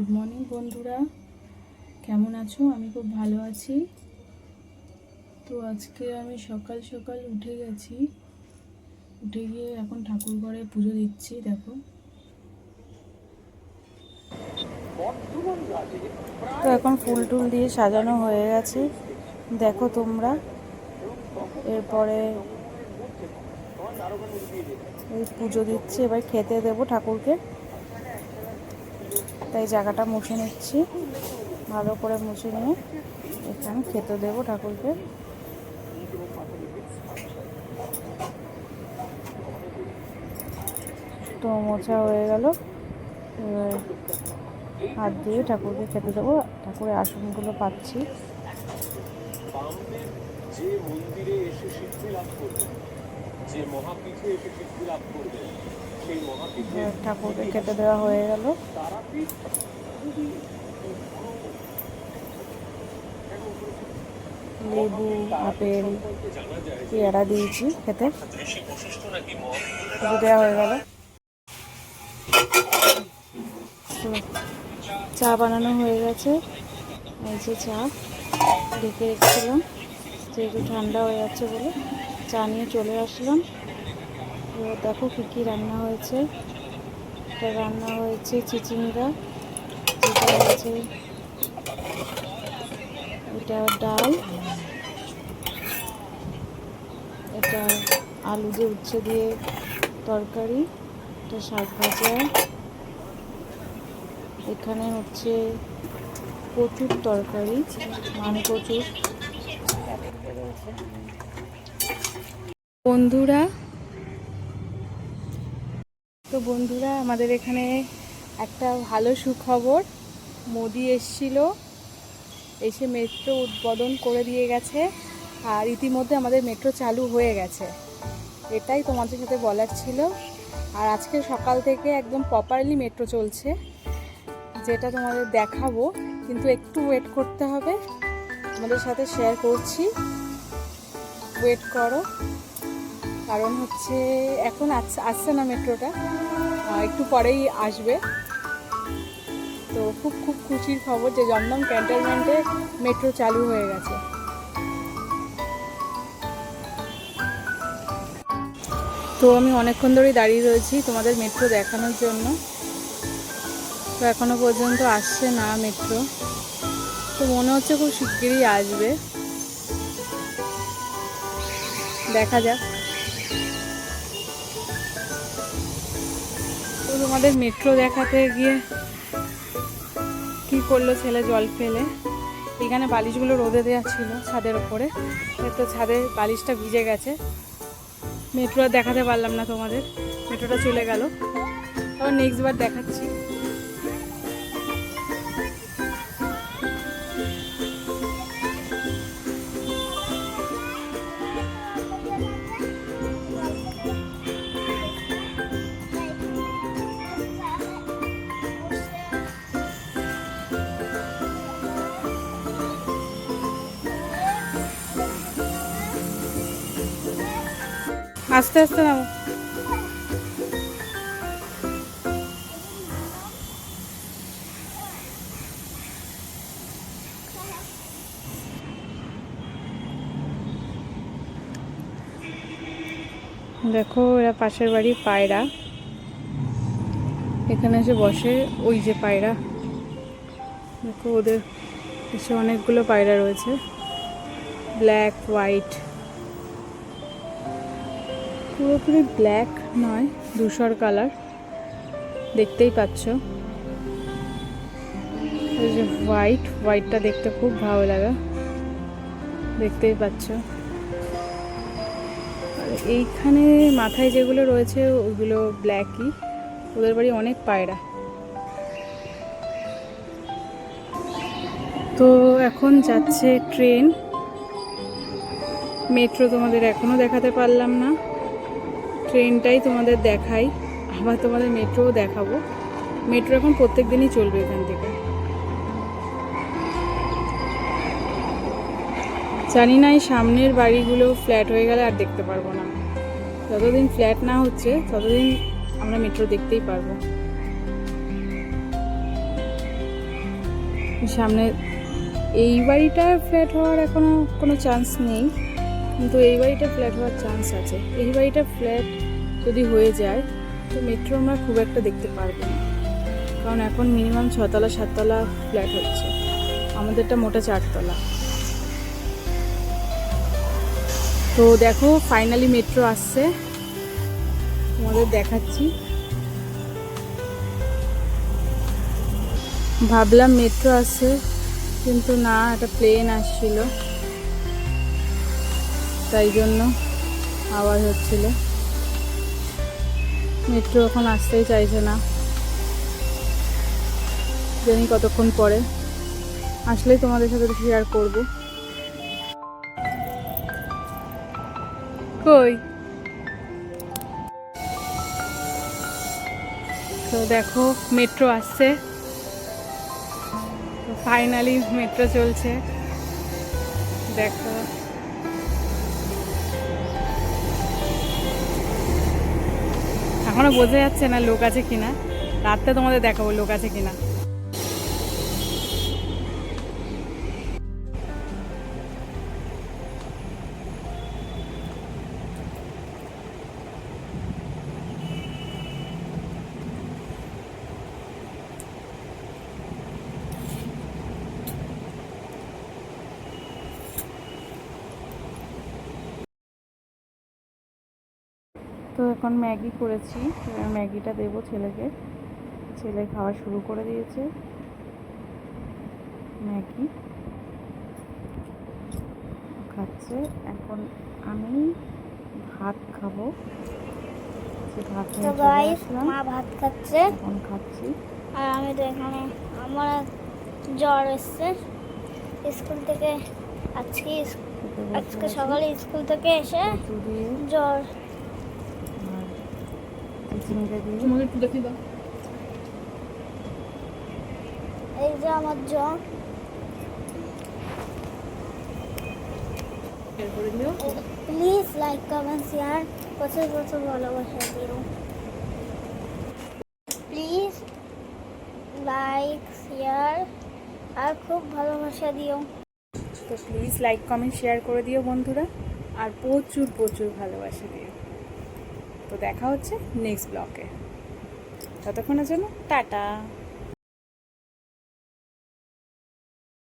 Good morning বন্ধুরা। কেমন আছো? আমি খুব ভালো আছি। তো আজকে আমি সকাল সকাল উঠে গেছি। উঠে গিয়ে এখন ঠাকুর ঘরে পুজো দিচ্ছি, দেখো। তো এখন ফুল টুল দিয়ে সাজানো হয়ে গেছে। দেখো তোমরা। এরপরে পুজো দিচ্ছি। এবার খেতে দেবো ঠাকুরকে। তাই জায়গাটা মুছে নিচ্ছি। ভালো করে মুছে নিয়ে এখানে খেতে দেবো ঠাকুরকে। তো মোছা হয়ে গেল। হাত দিয়ে ঠাকুরকে খেতে দেবো। ঠাকুরের আসনগুলো পাচ্ছি। যে মন্দিরে এসে সিদ্ধি লাভ করবে, যে মহাপীঠে এসে সিদ্ধি লাভ করবে ঠাকুরকে খেতে দেওয়া হয়ে গেল। লেবু, আপেল, পেয়ারা দিয়েছি খেতে। দেওয়া হয়ে গেল। চা বানানো হয়ে গেছে। এই যে চা, ঢেকে রেখেছিলাম। যেহেতু ঠান্ডা হয়ে যাচ্ছে বলে চা নিয়ে চলে আসলাম। এবার দেখো কী কী রান্না হয়েছে। এটা রান্না হয়েছে চিচিঙ্গা যেটা হয়েছে এটা ডাল, এটা আলু দিয়ে উচ্ছে দিয়ে তরকারি, এটা শাক ভাজা। এখানে হচ্ছে কচুর তরকারি, মান কচুর। বন্ধুরা তো বন্ধুরা, আমাদের এখানে একটা ভালো সুখবর। মোদি এসছিল, এসে মেট্রো উদ্বোধন করে দিয়ে গেছে, আর ইতিমধ্যে আমাদের মেট্রো চালু হয়ে গেছে। এটাই তোমাদের সাথে বলার ছিল। আর আজকে সকাল থেকে একদম প্রপারলি মেট্রো চলছে, যেটা তোমাদের দেখাবো। কিন্তু একটু ওয়েট করতে হবে। তোমাদের সাথে শেয়ার করছি। ওয়েট করো। কারণ হচ্ছে এখন আস- আসছে না মেট্রোটা। একটু পরেই আসবে। তো খুব খুব খুশির খবর যে জমদম ক্যান্টনমেন্টে মেট্রো চালু হয়ে গেছে। তো আমি অনেকক্ষণ ধরেই দাঁড়িয়ে রয়েছি তোমাদের মেট্রো দেখানোর জন্য। তো এখনও পর্যন্ত আসছে না মেট্রো। তো মনে হচ্ছে খুব শিগগিরই আসবে। দেখা যাক। তোমাদের মেট্রো দেখাতে গিয়ে কি করল ছেলে জল ফেলে? এখানে বালিশগুলো রোদে দেওয়া ছিল ছাদের ওপরে। তো ছাদের বালিশটা ভিজে গেছে। মেট্রো আর দেখাতে পারলাম না তোমাদের। মেট্রোটা চলে গেল। আবার নেক্সট বার দেখাচ্ছি। আস্তে আস্তে নামো। দেখো, এরা পাশের বাড়ি পায়রা। এখানে এসে বসে ওই যে পায়রা। দেখো, ওদের এসে অনেকগুলো পায়রা রয়েছে। ব্ল্যাক হোয়াইট পুরোপুরি ব্ল্যাক নয়, ধূসর কালার। দেখতেই পাচ্ছ। যে হোয়াইট, হোয়াইটটা দেখতে খুব ভালো লাগা। দেখতেই পাচ্ছ। আর এইখানে মাথায় যেগুলো রয়েছে ওইগুলো ব্ল্যাকই। ওদের বাড়ি অনেক পায়রা। তো এখন যাচ্ছে ট্রেন। মেট্রো তোমাদের এখনও দেখাতে পারলাম না। ট্রেনটাই তোমাদের দেখাই, আবার তোমাদের মেট্রোও দেখাবো। মেট্রো এখন প্রত্যেক দিনই চলবে এখান থেকে। জানি না এই সামনের বাড়িগুলো ফ্ল্যাট হয়ে গেলে আর দেখতে পারব না। যতদিন ফ্ল্যাট না হচ্ছে, ততদিন আমরা মেট্রো দেখতেই পারব। সামনে এই বাড়িটা ফ্ল্যাট হওয়ার এখনও কোনো চান্স নেই। কিন্তু এই বাড়িটা ফ্ল্যাট হওয়ার চান্স আছে। এই বাড়িটা ফ্ল্যাট যদি হয়ে যায়, তো মেট্রো আমরা খুব একটা দেখতে পারব না। কারণ এখন মিনিমাম ছতলা সাততলা ফ্ল্যাট হচ্ছে। আমাদেরটা মোটা চারতলা। তো দেখো ফাইনালি মেট্রো আসছে। তোমাদের দেখাচ্ছি। ভাবলাম মেট্রো আসছে, কিন্তু না, একটা প্লেন আসছিল। তাই জন্য আওয়াজ হচ্ছিল। মেট্রো এখন আসতেই চাইছে না। জানি কতক্ষণ পরে। আসলেই তোমাদের সাথে শেয়ার করব। কই? তো দেখো মেট্রো আসছে। ফাইনালি মেট্রো চলছে। দেখো। এখনও বোঝা যাচ্ছে না লোক আছে কিনা। রাত্রে তোমাদের দেখাবো লোক আছে কিনা। তো এখন ম্যাগি করেছি। ম্যাগিটা দেবো ছেলেকে। ছেলে খাওয়া শুরু করে দিয়েছে। ম্যাগি খাচ্ছে। এখন আমি ভাত খাব। ভাত মা ভাত খাচ্ছে। এখন খাচ্ছি। আর আমি তো এখানে আমার জ্বর এসছে। স্কুল থেকে আজকে আজকে সকালে স্কুল থেকে এসে জ্বর তোমাকে একটু দেখি দাও। এই যে আমার এরপরে প্লিজ লাইক কমেন্ট শেয়ার প্রচুর প্রচুর ভালোবাসা দিও। প্লিজ লাইক শেয়ার আর খুব ভালোবাসা দিও। তো প্লিজ লাইক কমেন্ট শেয়ার করে দিও বন্ধুরা। আর প্রচুর প্রচুর ভালোবাসা দিও। তো দেখা হচ্ছে নেক্সট ব্লকে ততক্ষণের জন্য টাটা।